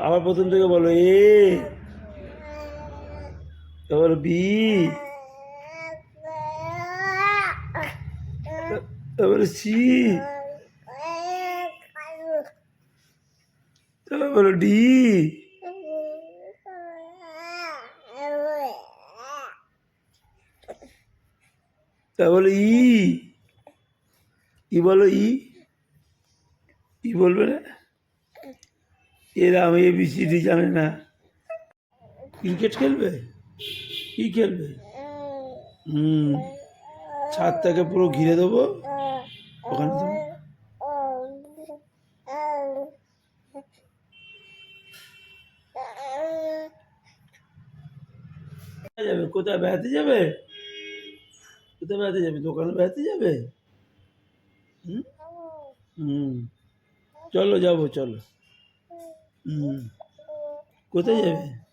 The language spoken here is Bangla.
আবার প্রথম থেকে বলো, এ। তারপর বি। তারপরে সি। তারপর বলো, ডি। তারপরে ই। ই বলো, ই। ই বলবে না এরা আমি এবিসিডি জানে না। ক্রিকেট খেলবে? কি খেলবে? হুম। ছাদটাকে পুরো ঘিরে দেবো। ওখানে কোথায় যাবে? কোথায় বেড়াতে যাবে? কোথায় বেড়াতে যাবে? দোকানে বেড়াতে যাবে? হুম? হুম। চলো যাব চলো। হুম। কোথায় যাবে?